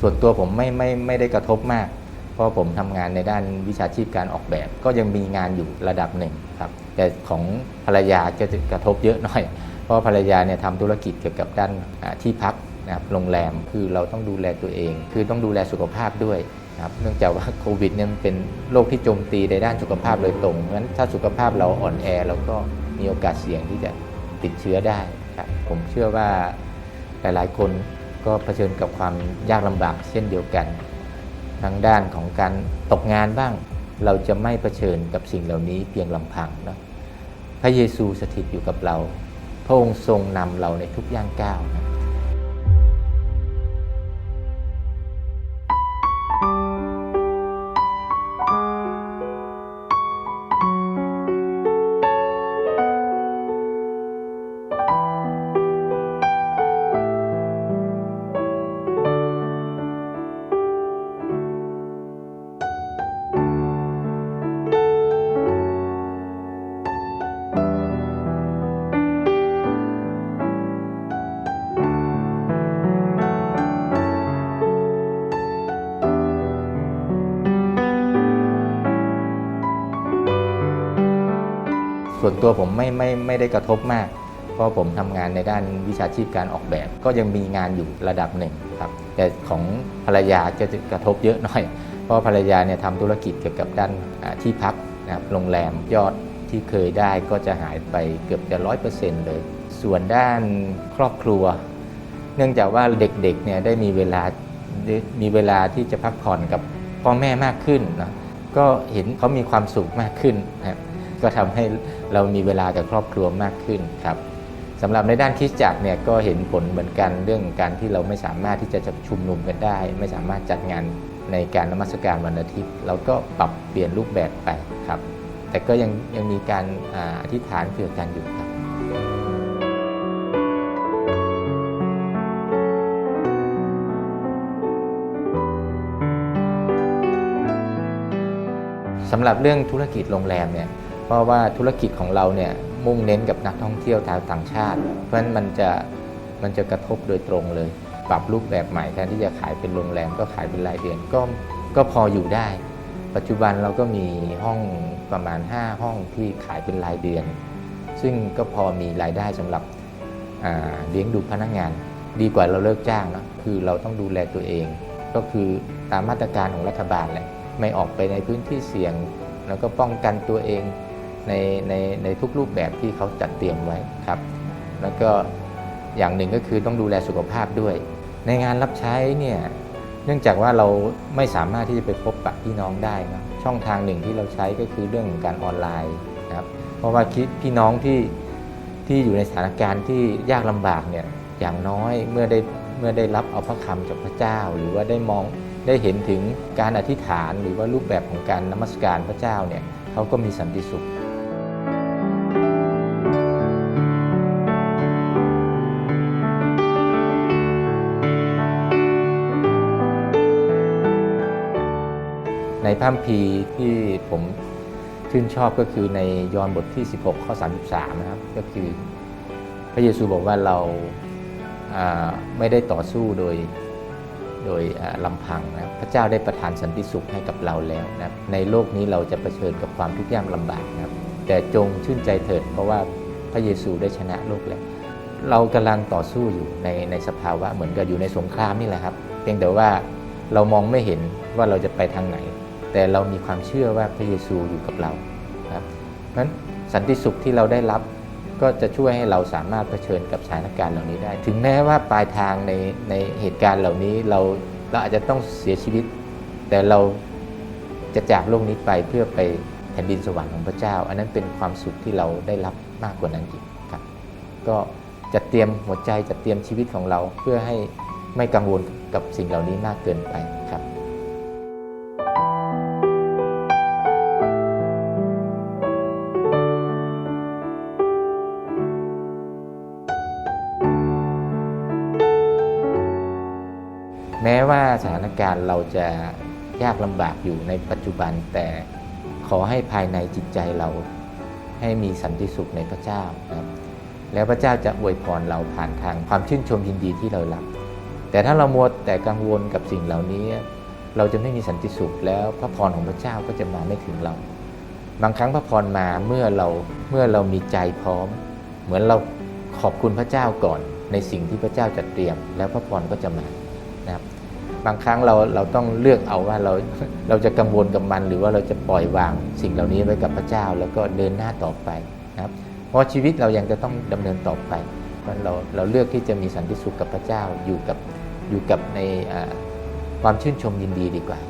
ส่วนตัวผมไม่ไม่ไม่ได้กระทบมาก เพราะผมทำงานในด้านวิชาชีพการออกแบบ ก็ยังมีงานอยู่ระดับหนึ่งครับ แต่ของภรรยาจะกระทบเยอะหน่อย เพราะภรรยาเนี่ยทำธุรกิจเกี่ยวกับด้านที่พักนะครับโรงแรมคือเราต้องดูแลตัวเอง คือต้องดูแลสุขภาพด้วยนะครับเนื่องจากว่าโควิดเนี่ยมันเป็นโรคที่โจมตีในด้านสุขภาพโดยตรงเพราะฉะนั้นถ้าสุขภาพเราอ่อนแอเราก็มีโอกาสเสี่ยงที่จะติดเชื้อได้ครับผมเชื่อว่าหลายๆคน ก็เผชิญกับความยากลำบากเช่นเดียวกัน ทางด้านของการตกงานบ้าง เราจะไม่เผชิญกับสิ่งเหล่านี้เพียงลำพังเนะพระเยซูสถิตอยู่กับเรา พระองค์ทรงนำเราในทุกย่างก้าวนะ ส่วนตัวผมไม่ไม่ไม่ได้กระทบมาก เพราะผมทำงานในด้านวิชาชีพการออกแบบ ก็ยังมีงานอยู่ระดับหนึ่งครับแต่ของภรรยาจะกระทบเยอะหน่อย เพราะภรรยาเนี่ยทำธุรกิจเกี่ยวกับด้านที่พักนะครับโรงแรมยอดที่เคยได้ก็จะหายไปเกือบจะร้อยเปอร์เซ็นต์เลย ส่วนด้านครอบครัว เนื่องจากว่าเด็กๆเนี่ยได้มีเวลาได้มีเวลาที่จะพักผ่อนกับพ่อแม่มากขึ้นนะก็เห็นเขามีความสุขมากขึ้นนะครับ ก็ทำให้เรามีเวลากับครอบครัวมากขึ้นครับสำหรับในด้านคริสตจักเนี่ยก็เห็นผลเหมือนกันเรื่องการที่เราไม่สามารถที่จะชุมนุมกันได้ ไม่สามารถจัดงานในการนมัสการวันอาทิตย์ เราก็ปรับเปลี่ยนรูปแบบไปครับ แต่ก็ยังยังมีการอาอธิษฐานเผื่อกันอยู่ครับสำหรับเรื่องธุรกิจโรงแรมเนี่ย เพราะว่าธุรกิจของเราเนี่ยมุ่งเน้นกับนักท่องเที่ยวชาวต่างชาติ เพราะฉะนั้นมันจะมันจะกระทบโดยตรงเลย ปรับรูปแบบใหม่แทนที่จะขายเป็นโรงแรมก็ขายเป็นรายเดือนก็ก็พออยู่ได้ ปัจจุบันเราก็มีห้องประมาณ 5 ห้องที่ขายเป็นรายเดือน ซึ่งก็พอมีรายได้สำหรับเลี้ยงดูพนักงาน ดีกว่าเราเลิกจ้างเนะคือเราต้องดูแลตัวเอง ก็คือตามมาตรการของรัฐบาลแหละไม่ออกไปในพื้นที่เสี่ยง แล้วก็ป้องกันตัวเอง ในในในทุกรูปแบบที่เขาจัดเตรียมไว้ครับ แล้วก็อย่างหนึ่งก็คือต้องดูแลสุขภาพด้วย ในงานรับใช้เนี่ยเนื่องจากว่าเราไม่สามารถที่จะไปพบปะพี่น้องได้นะช่องทางหนึ่งที่เราใช้ก็คือเรื่องของการออนไลน์นะครับเพราะว่าคิดพี่น้องที่ที่อยู่ในสถานการณ์ที่ยากลำบากเนี่ยอย่างน้อยเมื่อได้เมื่อได้รับเอาพระคำจากพระเจ้า หรือว่าได้มองได้เห็นถึงการอธิษฐาน หรือว่ารูปแบบของการนมัสการพระเจ้าเนี่ยเขาก็มีสันติสุข ในพระคัมภีที่ผมชื่นชอบก็คือในยอห์นบทที่ 16 ข้อ 33 นะครับ ก็คือพระเยซูบอกว่าเราาไม่ได้ต่อสู้โดยโดยลำพังนะครับพระเจ้าได้ประทานสันติสุขให้กับเราแล้วนะครับในโลกนี้เราจะเผชิญกับความทุกข์ยากลำบากนะครับ แต่จงชื่นใจเถิด เพราะว่าพระเยซูได้ชนะโลกแล้ว เรากำลังต่อสู้อยู่ในในสภาวะเหมือนกับอยู่ในสงครามนี่แหละครับ เพียงแต่ว่าเรามองไม่เห็นว่าเราจะไปทางไหน แต่เรามีความเชื่อว่าพระเยซูอยู่กับเราครับเพราะฉะนั้นสันติสุขที่เราได้รับก็จะช่วยให้เราสามารถเผชิญกับสถานการณ์เหล่านี้ได้ ถึงแม้ว่าปลายทางในในเหตุการณ์เหล่านี้เราเราอาจจะต้องเสียชีวิต แต่เราจะจากโลกนี้ไปเพื่อไปแผ่นดินสวรรค์ของพระเจ้า อันนั้นเป็นความสุขที่เราได้รับมากกว่านั้นอีกครับ ก็จะเตรียมหัวใจจะเตรียมชีวิตของเราเพื่อให้ไม่กังวลกับสิ่งเหล่านี้มากเกินไปครับ แม้ว่าสถานการณ์เราจะยากลำบากอยู่ในปัจจุบัน แต่ขอให้ภายในจิตใจเราให้มีสันติสุขในพระเจ้านะครับแล้วพระเจ้าจะอวยพรเราผ่านทางความชื่นชมยินดีที่เรารับ แต่ถ้าเรามัวแต่กังวลกับสิ่งเหล่านี้ เราจะไม่มีสันติสุขแล้วพระพรของพระเจ้าก็จะมาไม่ถึงเรา บางครั้งพระพรมาเมื่อเราเมื่อเรามีใจพร้อม เหมือนเราขอบคุณพระเจ้าก่อนในสิ่งที่พระเจ้าจัดเตรียม แล้วพระพรก็จะมา นะครับบางครั้งเราเราต้องเลือกเอาว่าเราเราจะกังวลกับมัน หรือว่าเราจะปล่อยวางสิ่งเหล่านี้ไว้กับพระเจ้า แล้วก็เดินหน้าต่อไปนะครับ เพราะชีวิตเรายังจะต้องดำเนินต่อไปเพราะเราเราเลือกที่จะมีสันติสุขกับพระเจ้าอยู่กับอยู่กับในความชื่นชมยินดีดีกว่า